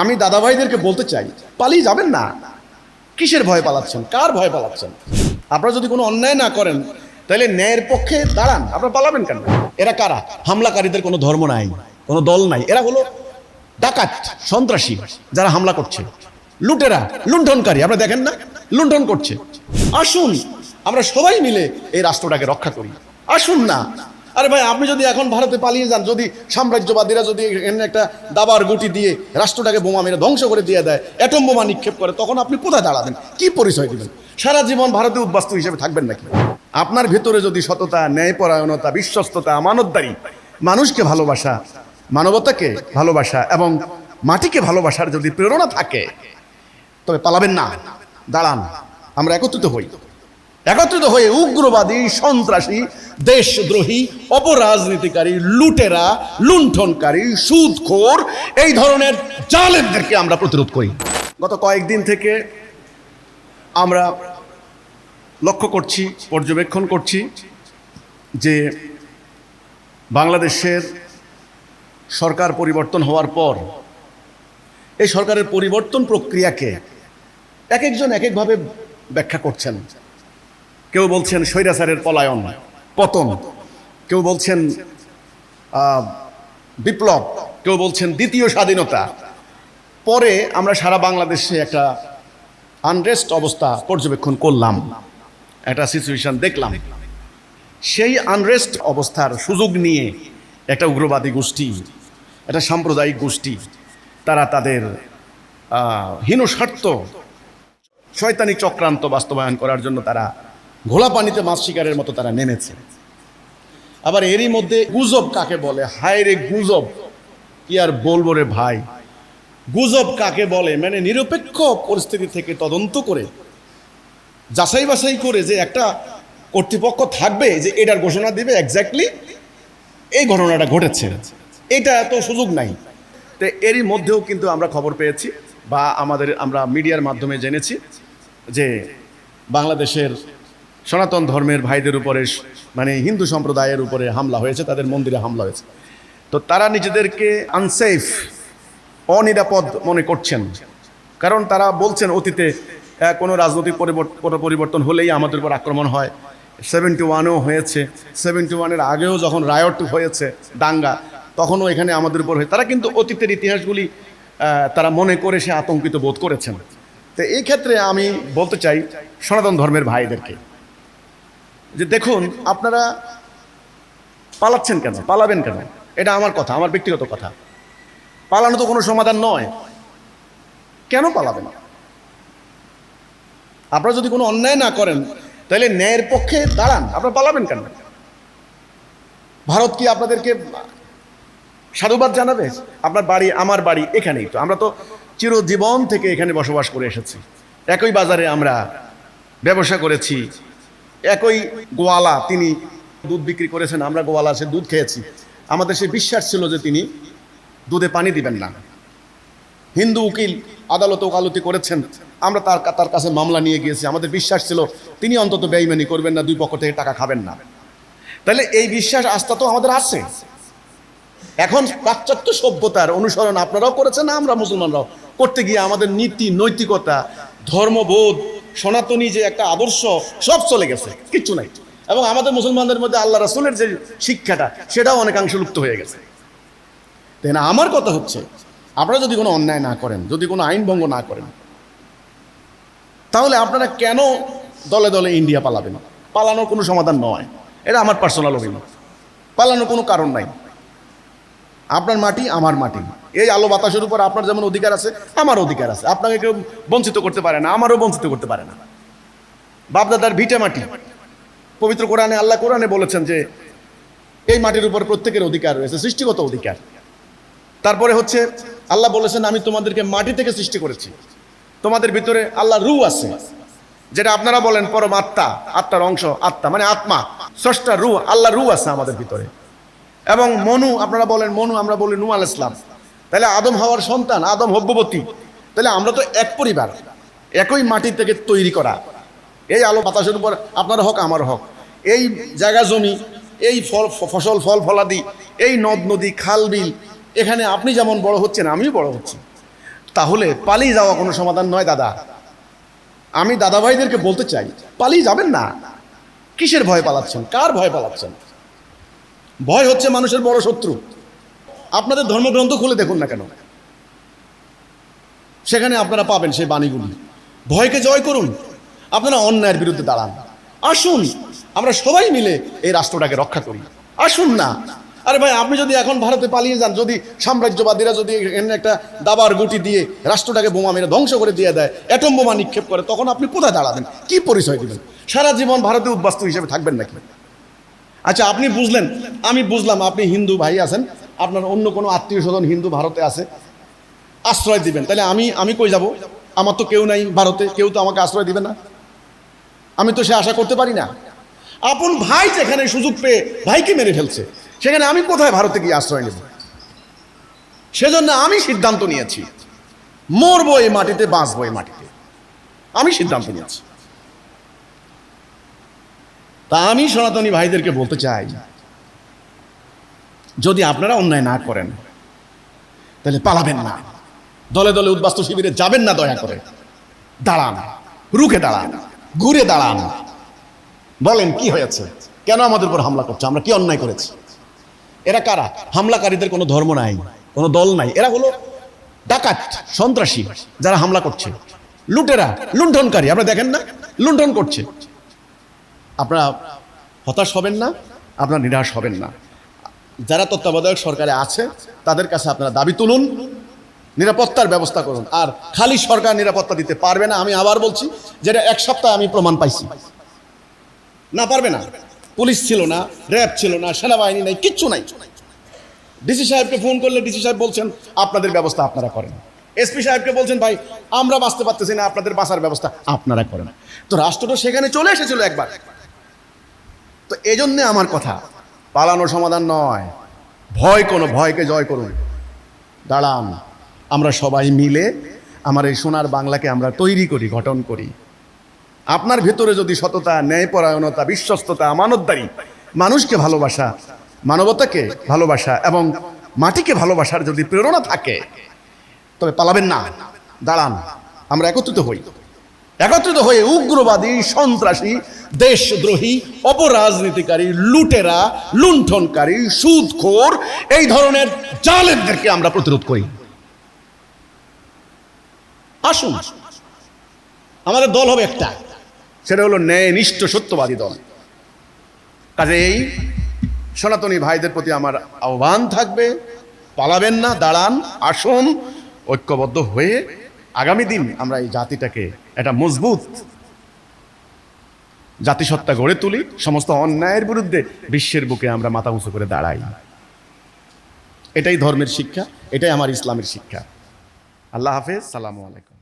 আমি দাদাভাইদেরকে বলতে চাই, পালিয়ে যাবেন না। কিসের ভয় পালাচ্ছেন? কার ভয় পালাচ্ছেন? আপনারা যদি কোনো অন্যায় না করেন, তাহলে ন্যায়ের পক্ষে দাঁড়ান। আপনারা পালাবেন কেন? এরা কারা? হামলাকারীদের কোনো ধর্ম নাই, কোনো দল নাই। এরা হলো ডাকাত, সন্ত্রাসী যারা হামলা করছে। লুটেরা, লুণ্ঠনকারী। আপনারা দেখেন না? লুণ্ঠন করছে। আসুন, আমরা সবাই মিলে এই রাষ্ট্রটাকে রক্ষা করি। আসুন না। আরে ভাই, আপনি যদি এখন ভারতে পালিয়ে যান, যদি সাম্রাজ্যবাদীরা যদি এখানে একটা দাবার গুটি দিয়ে রাষ্ট্রটাকে বোমা মেরে ধ্বংস করে দিয়ে দেয়, অ্যাটম বোমা নিক্ষেপ করে, তখন আপনি কোথায় দাঁড়াবেন? কি পরিচয় দিবেন? সারা জীবন ভারতে উদ্বাস্তু হিসেবে থাকবেন নাকি? আপনার ভেতরে যদি সততা, ন্যায়পরায়ণতা, বিশ্বস্ততা, আমানতদারি, মানুষকে ভালোবাসা, মানবতাকে ভালোবাসা এবং মাটিকে ভালোবাসার যদি প্রেরণা থাকে, তবে পালাবেন না। দাঁড়ান, আমরা একত্রিত হই। একত্রিত হয়ে উগ্রবাদী, সন্ত্রাসী, দেশদ্রোহী, অপরাজনীতিকারী, লুটেরা, লুণ্ঠনকারী, সুদখোর, এই ধরনের জালেমদেরকে আমরা প্রতিরোধ করি। গত কয়েকদিন থেকে আমরা লক্ষ্য করছি, পর্যবেক্ষণ করছি যে বাংলাদেশের সরকার পরিবর্তন হওয়ার পর এই সরকারের পরিবর্তন প্রক্রিয়াকে এক একজন এক একভাবে ব্যাখ্যা করছেন। কেউ বলছেন স্বৈরাচারের পলায়ন পতন। কেউ বলছেন বিপ্লব। কেউ বলছেন দ্বিতীয় স্বাধীনতা। পরে আমরা সারা বাংলাদেশে একটা আনরেস্ট অবস্থা পর্যবেক্ষণ করলাম। একটা সিচুয়েশন দেখলাম। সেই আনরেস্ট অবস্থার সুযোগ নিয়ে একটা উগ্রবাদী গোষ্ঠী একটা সাম্প্রদায়িক গোষ্ঠী তারা তাদের আহ, হীন স্বার্থ শয়তানি চক্রান্ত বাস্তবায়ন করার জন্য তারা ঘোলা পানিতে মাছ শিকারের মতো তারা নেমেছে। আবার এরই মধ্যে গুজব কাকে বলে? হায় রে গুজব। কি আর বলব রে ভাই? গুজব কাকে বলে? মানে নিরপেক্ষ পরিস্থিতি থেকে তদন্ত করে, যাচাই বাছাই করে যে একটা কর্তৃপক্ষ থাকবে, যে এটার ঘোষণা দিবে এক্স্যাক্টলি এই ঘটনাটা ঘটেছে। এটা এত সুযোগ নাই। তো এরই মধ্যেও কিন্তু আমরা খবর পেয়েছি বা আমাদের আমরা মিডিয়ার মাধ্যমে জেনেছি যে বাংলাদেশের সনাতন ধর্মের ভাইদের উপরে মানে হিন্দু সম্প্রদায়ের উপরে হামলা হয়েছে, তাদের মন্দিরে হামলা হয়েছে। তো তারা নিজেদেরকে আনসেফ অনিরাপদ মনে করছেন। কারণ তারা বলছেন অতীতে কোনো রাজনৈতিক পরিবর্তন হলেই আমাদের উপর আক্রমণ হয়। সেভেন্টি ওয়ানেও হয়েছে। সেভেন্টি ওয়ানের আগেও যখন রায়ট হয়েছে দাঙ্গা, তখনও এখানে আমাদের উপর হয়ে, তারা কিন্তু অতীতের ইতিহাসগুলি তারা মনে করে সে আতঙ্কিত বোধ করেছেন। তো এই ক্ষেত্রে আমি বলতে চাই সনাতন ধর্মের ভাইদেরকে যে দেখুন, আপনারা পালাচ্ছেন কেন? পালাবেন কেন? এটা আমার কথা, আমার ব্যক্তিগত কথা। পালানো তো কোনো সমাধান নয়। কেন পালাবেন? আপনারা যদি কোনো অন্যায় না করেন, তাহলে ন্যায়ের পক্ষে দাঁড়ান। আপনারা পালাবেন কেন? ভারত কি আপনাদেরকে সাধুবাদ জানাবে? আপনার বাড়ি, আমার বাড়ি এখানেই তো। আমরা তো চিরজীবন থেকে এখানে বসবাস করে এসেছি। একই বাজারে আমরা ব্যবসা করেছি। একই গোয়ালা তিনি দুধ বিক্রি করেছেন, আমরা গোয়ালা সে দুধ খেয়েছি। আমাদের সে বিশ্বাস ছিল যে তিনি দুধে পানি দিবেন না। হিন্দু উকিল আদালতে ওকালতি করেছেন, আমরা তার তার কাছে মামলা নিয়ে গিয়েছি। আমাদের বিশ্বাস ছিল, তিনি অন্তত বেইমানি করবেন না, দুই পক্ষ থেকে টাকা খাবেন না। তাহলে এই বিশ্বাস আস্থা তো আমাদের আছে। এখন পাশ্চাত্য সভ্যতার অনুসরণ আপনারাও করেছেন, আমরা মুসলমানরাও। করতে গিয়ে আমাদের নীতি, নৈতিকতা, ধর্মবোধ সনাতনী যে একটা আদর্শ, সব চলে গেছে, কিচ্ছু নাই। এবং আমাদের মুসলমানদের মধ্যে আল্লাহ রাসুলের যে শিক্ষাটা, সেটাও অনেকাংশ লুপ্ত হয়ে গেছে। তাই না? আমার কথা হচ্ছে, আপনারা যদি কোনো অন্যায় না করেন, যদি কোনো আইন ভঙ্গ না করেন, তাহলে আপনারা কেন দলে দলে ইন্ডিয়া পালাবেন? পালানোর কোনো সমাধান নয়। এটা আমার পার্সোনাল অভিমত পালানোর কোনো কারণ নাই। আপনার মাটি, আমার মাটি। এই আলো বাতাসের উপর আপনার যেমন অধিকার আছে আমার অধিকার আছে। আপনাকে কেউ বঞ্চিত করতে পারে না, আমারও বঞ্চিত করতে পারে না। বাপদাদার ভিটে মাটি। পবিত্র কোরআনে, আল্লাহ কোরআনে বলেছেন যে, এই মাটির উপর প্রত্যেকের অধিকার রয়েছে, সৃষ্টিগত অধিকার। তারপরে হচ্ছে, আল্লাহ বলেছেন, আমি তোমাদেরকে মাটি থেকে সৃষ্টি করেছি। তোমাদের ভিতরে আল্লাহ রু আছে, যেটা আপনারা বলেন পরম আত্মা, আত্মার অংশ, আত্মা মানে আত্মা স্রষ্টা রু আল্লাহ রু আছে আমাদের ভিতরে। এবং মনু, আপনারা বলেন মনু, আমরা বলি নু আল ইসলাম তাহলে আদম হওয়ার সন্তান, আদম হব্যবতী। তাহলে আমরা তো এক পরিবার, একই মাটি থেকে তৈরি করা। এই আলো বাতাসের উপর আপনার হক, আমার হক। এই জায়গা জমি, এই ফল, ফসল, ফল, ফলাদি, এই নদ, নদী, খাল, বিল, এখানে আপনি যেমন বড় হচ্ছেন, আমিও বড় হচ্ছি। তাহলে পালিয়ে যাওয়া কোনো সমাধান নয়, দাদা। আমি দাদা ভাইদেরকে বলতে চাই, পালিয়ে যাবেন না। কিসের ভয় পালাচ্ছেন? কার ভয় পালাচ্ছেন? ভয় হচ্ছে মানুষের বড় শত্রু। আপনাদের ধর্মগ্রন্থ খুলে দেখুন না কেন? সেখানে আপনারা পাবেন সেই বাণীগুলি। ভয়কে জয় করুন। আপনারা অন্যায়ের বিরুদ্ধে দাঁড়ান। আসুন, আমরা সবাই মিলে এই রাষ্ট্রটাকে রক্ষা করি। আসুন না। আরে ভাই, আপনি যদি এখন ভারতে পালিয়ে যান, যদি সাম্রাজ্যবাদীরা যদি এখানে একটা দাবার গুটি দিয়ে রাষ্ট্রটাকে বোমা মেরে ধ্বংস করে দিয়ে দেয়, অ্যাটম বোমা নিক্ষেপ করে, তখন আপনি কোথায় দাঁড়াবেন? কি পরিচয় দিবেন? সারা জীবন ভারতে উদ্বাস্তু হিসেবে থাকবেন নাকি? আচ্ছা আপনি বুঝলেন। আমি বুঝলাম আপনি হিন্দু ভাই আছেন, আপনার অন্য কোনো আত্মীয় স্বজন হিন্দু ভারতে আছে, আশ্রয় দিবেন। তাহলে আমি আমি কই যাব? আমার তো কেউ নাই ভারতে, কেউ তো আমাকে আশ্রয় দিবে না। আমি তো সে আশা করতে পারি না। আপন ভাই যেখানে সুযোগ পেয়ে ভাইকে মেরে ফেলছে, সেখানে আমি কোথায় ভারতে গিয়ে আশ্রয় নেব? সেজন্য আমি সিদ্ধান্ত নিয়েছি, মরবো এই মাটিতে, বাঁচবো এই মাটিতে। আমি সিদ্ধান্ত নিয়েছি। তা আমি সনাতনী ভাইদেরকে বলতে চাই, যদি আপনারা অন্যায় না করেন, তাহলে পালাবেন না। দলে দলে উদ্বাস্তু শিবিরে যাবেন না দয়া করে। দাঁড়ান, রুখে দাঁড়ান, ঘুরে দাঁড়ান। বলেন, কি হয়েছে? কেন আমাদের উপর হামলা করছে? আমরা কি অন্যায় করেছি? এরা কারা? হামলাকারীদের কোনো ধর্ম নাই, কোনো দল নাই। এরা হলো ডাকাত, সন্ত্রাসী যারা হামলা করছে। লুটেরা, লুণ্ঠনকারী। আপনারা দেখেন না? লুণ্ঠন করছে। আপনারা হতাশ হবেন না, আপনারা নিরাশ হবেন না। যারা তত্ত্বাবধায়ক সরকারে আছে, তাদের কাছে আপনারা দাবি তুলুন, নিরাপত্তার ব্যবস্থা করুন। আর খালি সরকার নিরাপত্তা দিতে পারবে না, আমি আবার বলছি, যেটা এক সপ্তাহে আমি প্রমাণ পাইছি। না, পারবে না। পুলিশ ছিল না, র্যাব ছিল না, সেনাবাহিনী নাই, কিচ্ছু নাই। ডিসি সাহেবকে ফোন করলে ডিসি সাহেব বলছেন, আপনাদের ব্যবস্থা আপনারা করেন। এসপি সাহেবকে বলছেন, ভাই, আমরা বাঁচতে পারতেছি না, আপনাদের বাঁচার ব্যবস্থা আপনারা করেন। তো রাষ্ট্রটা সেখানে চলে এসেছিল একবার। তো এই জন্যে আমার কথা, পালানো সমাধান নয়। ভয় কোনো, ভয়কে জয় করুন। দাঁড়ান, আমরা সবাই মিলে আমার এই সোনার বাংলাকে আমরা তৈরি করি, গঠন করি। আপনার ভেতরে যদি সততা, ন্যায়পরায়ণতা, বিশ্বস্ততা, আমানতদারি, মানুষকে ভালোবাসা, মানবতাকে ভালোবাসা এবং মাটিকে ভালোবাসার যদি প্রেরণা থাকে, তবে পালাবেন না। দাঁড়ান, আমরা একত্রিত হই। একত্রিত হয়ে উগ্রবাদী, সন্ত্রাসী, দেশদ্রোহী, অপরাজনীতিকারী, লুটেরা, লুণ্ঠনকারী, সুদখোর, এই ধরনের জালেদদেরকে আমরা প্রতিরোধ করি। আসুন, আমাদের দল হবে একটা। সেটা হলো ন্যায়নিষ্ঠ সত্যবাদী দল। কাজেই সনাতনী ভাইদের প্রতি আমার আহ্বান থাকবে, পালাবেন না, দাঁড়ান, আসুন, ঐক্যবদ্ধ হয়ে আগামী দিন আমরা এই জাতিটাকে একটা মজবুত জাতিসত্তা গড়ে তুলি, সমস্ত অন্যায়ের বিরুদ্ধে বিশ্বের বুকে আমরা মাথা উঁচু করে দাঁড়াই। এটাই ধর্মের শিক্ষা, এটাই আমার ইসলামের শিক্ষা। আল্লাহ হাফেজ, সালামু আলাইকুম।